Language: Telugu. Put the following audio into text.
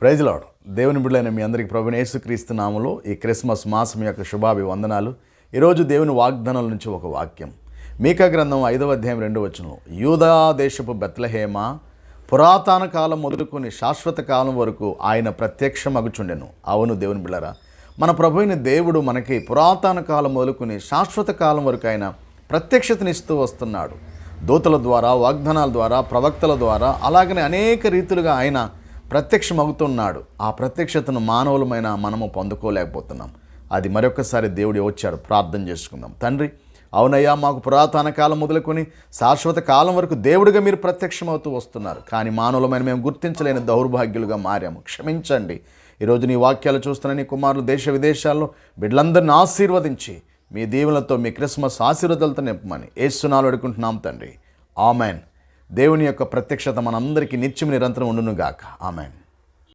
ప్రైజ్లాడ్ దేవుని బిడ్డలైన మీ అందరికీ ప్రభుని యేసుక్రీస్తు నామలో ఈ క్రిస్మస్ మాసం యొక్క శుభాభివందనాలు. ఈరోజు దేవుని వాగ్దానాల నుంచి ఒక వాక్యం. మీకా గ్రంథం ఐదవ అధ్యాయం రెండవ వచనం. యూదా దేశపు బెత్లహేమ పురాతన కాలం మొదలుకొని శాశ్వత కాలం వరకు ఆయన ప్రత్యక్షమగుచుండెను. అవును దేవుని బిళ్ళరా మన ప్రభు దేవుడు మనకి పురాతన కాలం మొదలుకొని శాశ్వత కాలం వరకు ఆయన ప్రత్యక్షతనిస్తూ వస్తున్నాడు. దూతల ద్వారా వాగ్దానాల ద్వారా ప్రవక్తల ద్వారా అలాగనే అనేక రీతులుగా ఆయన ప్రత్యక్షమవుతున్నాడు ఆ ప్రత్యక్షతను మానవులమైన మనము పొందుకోలేకపోతున్నాం. అది మరొకసారి దేవుడు వచ్చాడు. ప్రార్థన చేసుకుందాం. తండ్రి అవునయ్యా మాకు పురాతన కాలం మొదలుకొని శాశ్వత కాలం వరకు దేవుడిగా మీరు ప్రత్యక్షమవుతూ వస్తున్నారు. కానీ మానవులమైన మేము గుర్తించలేని దౌర్భాగ్యులుగా మారాము. క్షమించండి. ఈరోజు నీ వాక్యాలు చూస్తున్న నీ కుమారులు దేశ విదేశాల్లో బిడ్డలందరిని ఆశీర్వదించి మీ దీవులతో మీ క్రిస్మస్ ఆశీర్వదలతో నింపమని ఏసునాలు అడుగుంటున్నాం తండ్రి. ఆమెన్. దేవుని యొక్క ప్రత్యక్షత మనందరికీ నిత్యం నిరంతరం ఉండునుగాక. ఆమెన్.